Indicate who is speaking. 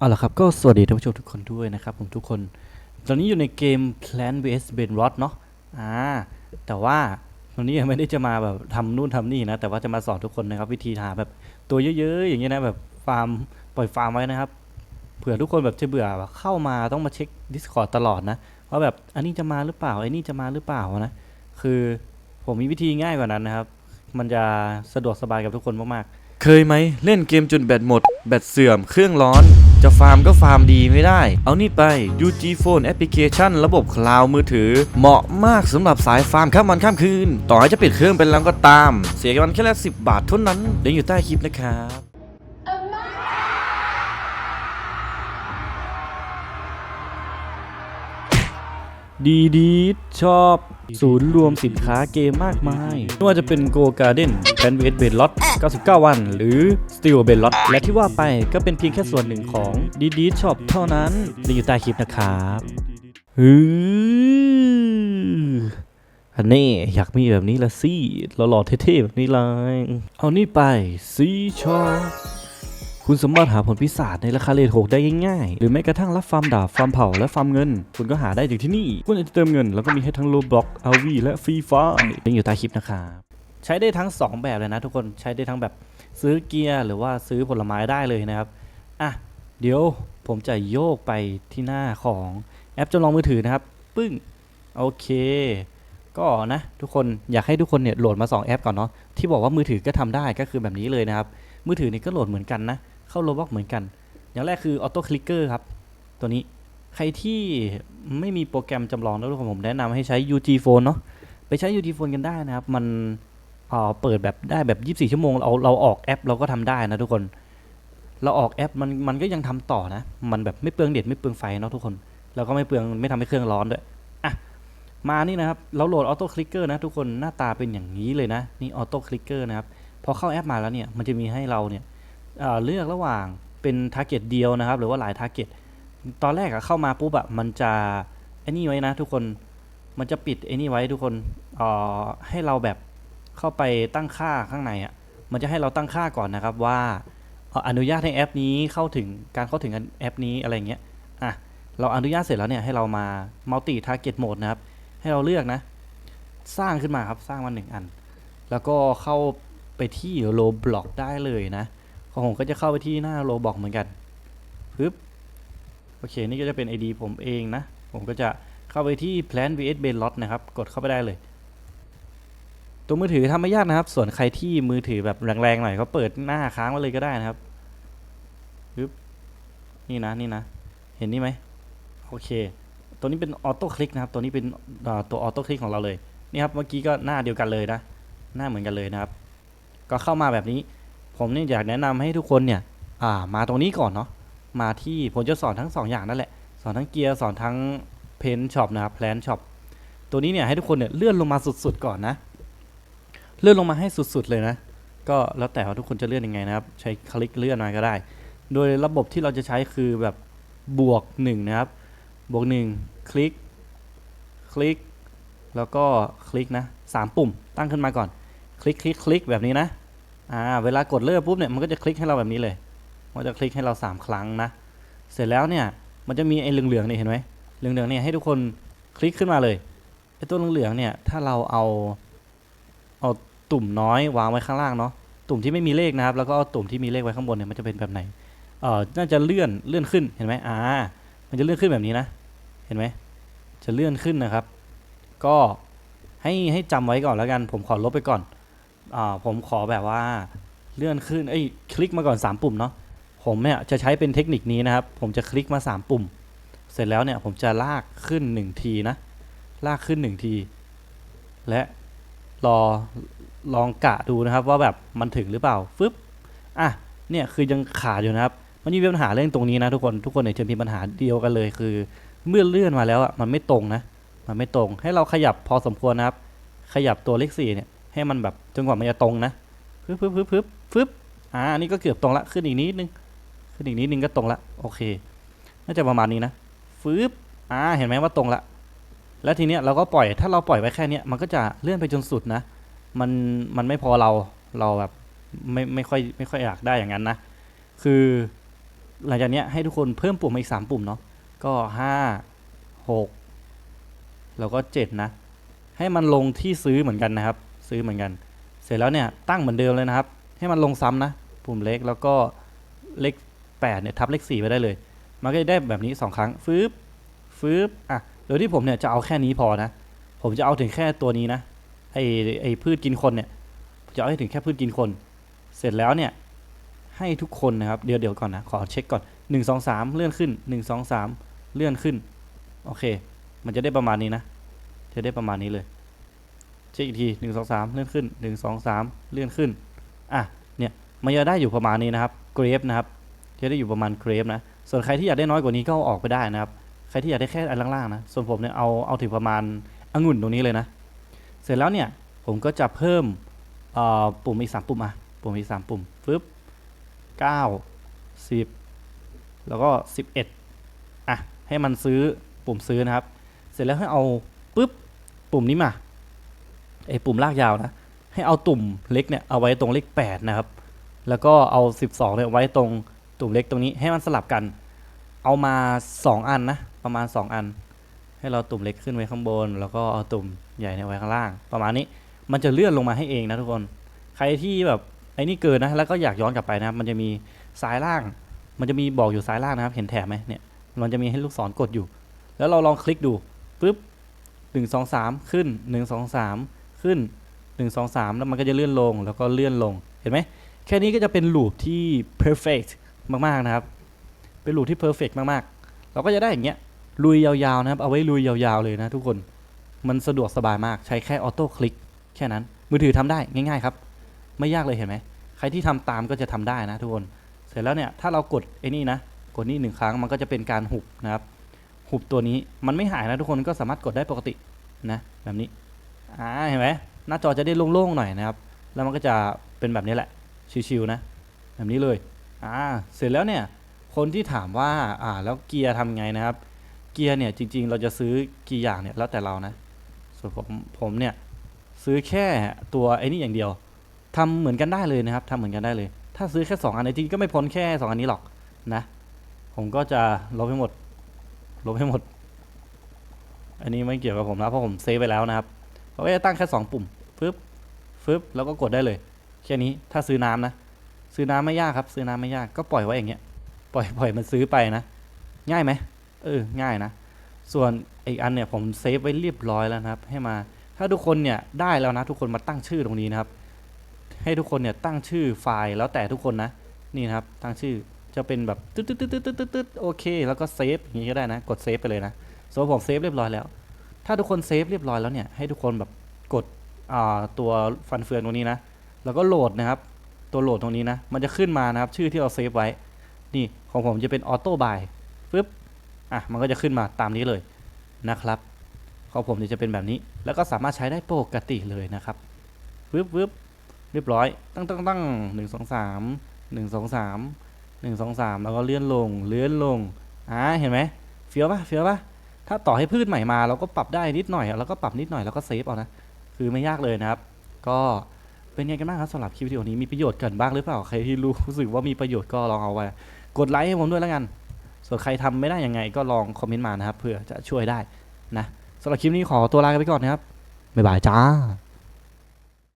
Speaker 1: เอาละครับก็สวัสดีท่านผู้ชมทุกคนด้วยนะครับผมทุกคน ตอนนี้อยู่ในเกม Plant vs Brainrot เนาะอ่าแต่ว่าวันนี้ยังไม่ได้จะมาแบบทำนู่นทำนี่นะ แต่ว่าจะมาสอนทุกคนนะครับวิธีหาแบบตัวเยอะๆอย่างเงี้ยนะแบบฟาร์มปล่อยฟาร์มไว้นะครับเผื่อทุกคนแบบจะเบื่อแบบเข้ามาต้องมาเช็ค Discord ตลอดนะว่าแบบอันนี้จะมาหรือเปล่าไอ้นี่จะมาหรือเปล่านะคือผมมีวิธีง่ายกว่านั้นนะครับ มันจะสะดวกสบายกับทุกคนมากๆ
Speaker 2: เคยไหมเล่นเกมจนแบตหมด แบตเสื่อมเครื่องร้อน จะฟาร์มก็ฟาร์มดีไม่ได้ เอานี่ไป UG Phone Application ระบบคลาวด์มือถือ เหมาะมากสำหรับสายฟาร์มข้ามวันข้ามคืน ต่อให้จะปิดเครื่องไปแล้วก็ตาม เสียกันแค่ละสิบบาทเท่านั้นเดี๋ยวอยู่ใต้คลิปนะครับ
Speaker 1: ดีดีชอบศูนย์รวมสินค้าเกมมากมายไม่ว่าจะเป็น Go Garden p a n v e t b e d l o t 99 วัน หรือ Steel b e d l o t และที่ว่าไปก็เป็นเพียงแค่ส่วนหนึ่งของดีดีชอบเท่านั้นลิงอยู่ใต้คลิปนะครับฮืออันนี้อยากมีแบบนี้ละสิหล่อๆเท่ๆแบบนี้เลยเอานี่ไปซีชอ คุณสามารถหาผลพิศาจในราคาเลทหกได้ง่ายๆ หรือแม้กระทั่งรับฟาร์มดาบฟาร์มเผาและฟาร์มเงิน คุณก็หาได้จากที่นี่ คุณจะเติมเงินแล้วก็มีให้ทั้งโลบล็อกอาวีและฟรีไฟลิงก์อยู่ใต้คลิปนะครับใช้ได้ทั้ง 2 แบบเลยนะทุกคนใช้ได้ทั้งแบบซื้อเกียร์หรือว่าซื้อผลไม้ได้เลยนะครับอะเดี๋ยวผมจะโยกไปที่หน้าของแอปจำลองมือถือนะครับ ปึ้งโอเค ก็นะทุกคนอยากให้ทุกคนเนี่ยโหลดมา 2 แอปก่อนเนาะที่บอกว่ามือถือก็ทำได้ก็คือแบบนี้เลยนะครับ มือถือนี่ก็โหลดเหมือนกันนะ เข้าโลบ็อกเหมือนกัน อย่างแรกคือออโต้คลิกเกอร์ครับ ตัวนี้ใครที่ไม่มีโปรแกรมจำลองนะทุกคนผมแนะนำให้ใช้ UG Phone เนาะไปใช้ UG Phone กันได้นะครับ มันเอ่อเปิดแบบได้แบบ 24 ชั่วโมง เราเราออกแอปเราก็ทำได้นะทุกคน เราออกแอปมันมันก็ยังทำต่อนะ มันแบบไม่เปลืองเน็ตไม่เปลืองไฟเนาะทุกคน แล้วก็ไม่เปลืองไม่ทำให้เครื่องร้อนด้วยอะมานี่นะครับเราโหลดออโต้คลิกเกอร์นะทุกคนหน้าตาเป็นอย่างนี้เลยนะ นี่ออโต้คลิกเกอร์นะครับพอเข้าแอปมาแล้วเนี่ยมันจะมีให้เราเนี่ย เเลือกระหว่างเป็นทาร์เก็ตเดียวนะครับ หรือว่าหลายทาร์เก็ตตอนแรกอะเข้ามาปุ๊บอะมันจะไอ้นี่ไว้นะทุกคนมันจะปิดไอ้นี่ไว้ทุกคนอ่อให้เราแบบเข้าไปตั้งค่าข้างในอะมันจะให้เราตั้งค่าก่อนนะครับว่าเอ่ออนุญาตให้แอปนี้เข้าถึงการเข้าถึงแอปนี้อะไรเงี้ยอะเราอนุญาตเสร็จแล้วเนี่ยให้เรามา multi target mode นะครับ ให้เราเลือกนะ สร้างขึ้นมาครับสร้างมาหนึ่งอัน แล้วก็เข้าไปที่ Roblox ได้เลยนะ ของผมก็จะเข้าไปที่หน้าโลบอกเหมือนกันปึ๊บโอเค นี่ก็จะเป็น ID ผมเองนะ ผมก็จะเข้าไปที่ Plan vs b a i l o t นะครับ กดเข้าไปได้เลย ตัวมือถือทำไม่ยากนะครับ ส่วนใครที่มือถือแบบแรงๆหน่อยก็เปิดหน้าค้างไว้เลยก็ได้นะครับปึ๊บนี่นะนี่นะ เห็นนี่ไหมโอเค ตัวนี้เป็นออโต้คลิกนะครับ ตัวนี้เป็นตัวออโต้คลิกของเราเลย นี่ครับ เมื่อกี้ก็หน้าเดียวกันเลยนะ หน้าเหมือนกันเลยนะครับ ก็เข้ามาแบบนี้ ผมเนี่ยอยากแนะนำให้ทุกคนเนี่ยอ่ามาตรงนี้ก่อนเนาะมาที่ผมจะสอนทั้ง 2 อย่างนั่นแหละสอนทั้งเกียร์สอนทั้งเพนช็อปนะครับแพลนช็อปตัวนี้เนี่ยให้ทุกคนเนี่ยเลื่อนลงมาสุดๆก่อนนะ เลื่อนลงมาให้สุดๆเลยนะ ก็แล้วแต่ว่าทุกคนจะเลื่อนยังไงนะครับ ใช้คลิกเลื่อนมาก็ได้ โดยระบบที่เราจะใช้คือแบบบวก1นะครับ บวก1คลิก คลิก แล้วก็คลิกนะสามปุ่มตั้งขึ้นมาก่อน คลิกคลิกคลิกแบบนี้นะ อ่าเวลากดเลิกปุ๊บเนี่ยมันก็จะคลิกให้เราแบบนี้เลย มันจะคลิกให้เรา 3 ครั้งนะ เสร็จแล้วเนี่ยมันจะมีไอ้เหลืองๆนี่เห็นไหมเหลืองๆเนี่ยให้ทุกคนคลิกขึ้นมาเลยไอ้ตัวเหลืองๆเนี่ยถ้าเราเอาเอาตุ่มน้อยวางไว้ข้างล่างเนาะตุ่มที่ไม่มีเลขนะครับ แล้วก็เอาตุ่มที่มีเลขไว้ข้างบนเนี่ยมันจะเป็นแบบไหนเออน่าจะเลื่อนเลื่อนขึ้นเห็นไหมอ่า มันจะเลื่อนขึ้นแบบนี้นะ เห็นไหมจะเลื่อนขึ้นนะครับ ก็ให้ให้จำไว้ก่อนแล้วกัน ผมขอลบไปก่อน อ่าผมขอแบบว่าเลื่อนขึ้นเอ้ยคลิกมาก่อน 3 ปุ่มเนาะผมเนี่ยจะใช้เป็นเทคนิคนี้นะครับ ผมจะคลิกมา 3 ปุ่ม เสร็จแล้วเนี่ยผมจะลากขึ้น 1 ทีนะ ลากขึ้น 1 ที และรอลองกะดูนะครับว่าแบบมันถึงหรือเปล่าฟึบอะเนี่ยคือยังขาดอยู่นะครับ มันมีปัญหาเรื่องตรงนี้นะทุกคนทุกคนเนี่ยจะมีปัญหาเดียวกันเลยคือ เมื่อเลื่อนมาแล้วอะมันไม่ตรงนะ มันไม่ตรงให้เราขยับพอสมควรนะครับ ขยับตัวเลขสี่เนี่ย ให้มันแบบจนกว่ามันจะตรงนะฟึบฟึบฟึบฟึบฟึบอ่าอันนี้ก็เกือบตรงละขึ้นอีกนิดนึงขึ้นอีกนิดนึงก็ตรงละโอเค น่าจะประมาณนี้นะฟึบอ่าเห็นไหมว่าตรงละ แล้วทีเนี้ยเราก็ปล่อยถ้าเราปล่อยไว้แค่เนี้ยมันก็จะเลื่อนไปจนสุดนะมันมันไม่พอเราเราแบบไม่ไม่ค่อยไม่ค่อยอยากได้อย่างนั้นนะ คือหลังจากเนี้ยให้ทุกคนเพิ่มปุ่มมาอีกสามปุ่มเนาะก็ห้าหกแล้วก็เจ็ดนะ ให้มันลงที่ซื้อเหมือนกันนะครับ ซื้อเหมือนกัน เสร็จแล้วเนี่ยตั้งเหมือนเดิมเลยนะครับ ให้มันลงซ้ำนะปุ่มเล็กแล้วก็เลขแปดเนี่ยทับเลขสี่ไปได้เลย มันก็จะได้แบบนี้สองครั้งฟืบฟืบอะโดยที่ผมเนี่ยจะเอาแค่นี้พอนะ ผมจะเอาถึงแค่ตัวนี้นะไอไอพืชกินคนเนี่ยจะเอาให้ถึงแค่พืชกินคน เสร็จแล้วเนี่ยให้ทุกคนนะครับเดี๋ยวเดี๋ยวก่อนนะขอเช็คก่อนหนึ่งสองสามเลื่อนขึ้นหนึ่งสองสามเลื่อนขึ้นโอเค มันจะได้ประมาณนี้นะจะได้ประมาณนี้เลย เช็คอีกทีหนึ่งสองสามเลื่อนขึ้นหนึ่งสองสามเลื่อนขึ้นอะเนี่ยมันจะได้อยู่ประมาณนี้นะครับเกรฟนะครับจะได้อยู่ประมาณเกรฟนะส่วนใครที่อยากได้น้อยกว่านี้ก็ออกไปได้นะครับใครที่อยากได้แค่อันล่างๆนะส่วนผมเนี่ยเอาเอาถึงประมาณองุ่นตรงนี้เลยนะ เสร็จแล้วเนี่ยผมก็จะเพิ่มปุ่มอีกสามปุ่มอะปุ่มอีกสามปุ่มฟึบเก้าสิบแล้วก็สิบเอ็ดอะให้มันซื้อปุ่มซื้อนะครับ เสร็จแล้วให้เอาปุ๊บปุ่มนี้มา ไอ้ปุ่มลากยาวนะ ให้เอาตุ่มเล็กเนี่ยเอาไว้ตรงเลข8นะครับ แล้วก็เอา 12เนี่ยไว้ตรงตุ่มเล็กตรงนี้ให้มันสลับกัน เอามา 2 อันนะประมาณ 2 อัน ให้เราตุ่มเล็กขึ้นไว้ข้างบน แล้วก็เอาตุ่มใหญ่เนี่ยไว้ข้างล่าง ประมาณนี้มันจะเลื่อนลงมาให้เองนะทุกคน ใครที่แบบไอ้นี่เกินนะแล้วก็อยากย้อนกลับไปนะครับ มันจะมีซ้ายล่าง มันจะมีบอกอยู่ซ้ายล่างนะครับ เห็นแถบไหมเนี่ยมันจะมีให้ลูกศรกดอยู่ แล้วเราลองคลิกดูปุ๊บหนึ่งสองสามขึ้นหนึ่งสองสาม ขึ้นหนึ่งสองสามแล้วมันก็จะเลื่อนลงแล้วก็เลื่อนลงเห็นไหมแค่นี้ก็จะเป็นลูปที่ perfect มากๆนะครับ เป็นลูปที่ perfect มากๆ เราก็จะได้อย่างเงี้ยลุยยาวๆนะครับ เอาไว้ลุยยาวๆเลยนะทุกคนมันสะดวกสบายมากใช้แค่ออโต้คลิกแค่นั้น มือถือทำได้ง่ายๆครับ ไม่ยากเลยเห็นไหมใครที่ทำตามก็จะทำได้นะทุกคน เสร็จแล้วเนี่ยถ้าเรากดไอ้นี่นะกดนี่หนึ่งครั้งมันก็จะเป็นการหุบนะครับหุบตัวนี้มันไม่หายนะทุกคนก็สามารถกดได้ปกตินะแบบนี้ อ่าเห็นไหมหน้าจอจะได้โล่งๆหน่อยนะครับ แล้วมันก็จะเป็นแบบนี้แหละชิวๆนะแบบนี้เลยอ่าเสร็จแล้วเนี่ยคนที่ถามว่าอ่าแล้วเกียร์ทำไงนะครับ เกียร์เนี่ยจริง ๆ เราจะซื้อกี่อย่างเนี่ยแล้วแต่เรานะส่วนผมผมเนี่ยซื้อแค่ตัวไอ้นี่อย่างเดียวทำเหมือนกันได้เลยนะครับทำเหมือนกันได้เลย ถ้าซื้อแค่สองอันจริงก็ไม่พ้นแค่สองอันนี้หรอกนะ ผมก็จะลบให้หมดลบให้หมด อันนี้ไม่เกี่ยวกับผมนะเพราะผมเซฟไปแล้วนะครับ เราก็จะตั้งแค่สองปุ่มฟึบฟึบแล้วก็กดได้เลยแค่นี้ถ้าซื้อน้ำนะ ซื้อน้ำไม่ยากครับ ซื้อน้ำไม่ยากก็ปล่อยไว้อย่างเงี้ยปล่อยปล่อยมันซื้อไปนะ ง่ายไหมเออง่ายนะ ส่วนอีกอันเนี่ยผมเซฟไว้เรียบร้อยแล้วนะครับ ให้มาถ้าทุกคนเนี่ยได้แล้วนะ ทุกคนมาตั้งชื่อตรงนี้นะครับ ให้ทุกคนเนี่ยตั้งชื่อไฟล์แล้วแต่ทุกคนนะนี่นะครับตั้งชื่อจะเป็นแบบตึ๊ดตึ๊ดตึ๊ดตึ๊ดตึ๊ดตึ๊ดโอเค แล้วก็เซฟอย่างนี้ก็ได้นะ กดเซฟไปเลยนะส่วนผมเซฟเรียบร้อยแล้ว ถ้าทุกคนเซฟเรียบร้อยแล้วเนี่ยให้ทุกคนแบบกดตัวฟันเฟืองตรงนี้นะ แล้วก็โหลดนะครับตัวโหลดตรงนี้นะ มันจะขึ้นมานะครับ ชื่อที่เราเซฟไว้ นี่ของผมจะเป็นออโต้บายปึ๊บอะมันก็จะขึ้นมาตามนี้เลยนะครับของผมเนี่ยจะเป็นแบบนี้ แล้วก็สามารถใช้ได้ปกติเลยนะครับปึ๊บปึ๊บเรียบร้อย ตั้งตั้งตั้งหนึ่งสองสามหนึ่งสองสามหนึ่งสองสามแล้วก็เลื่อนลงเลื่อนลงอ่าเห็นไหมเฟี้ยวปะเฟี้ยวปะ ถ้าต่อให้พืชใหม่มาเราก็ปรับได้นิดหน่อยแล้วก็ปรับนิดหน่อยแล้วก็เซฟเอานะคือไม่ยากเลยนะครับ ก็เป็นไงกันบ้างครับสำหรับคลิปวิดีโอนี้มีประโยชน์กันบ้างหรือเปล่าใครที่รู้สึกว่ามีประโยชน์ก็ลองเอาไว้กดไลค์ให้ผมด้วยแล้วกัน ส่วนใครทำไม่ได้ยังไงก็ลองคอมเมนต์มานะครับเผื่อจะช่วยได้นะสำหรับคลิปนี้ขอตัวลาไปก่อนนะครับบ๊ายบายจ้า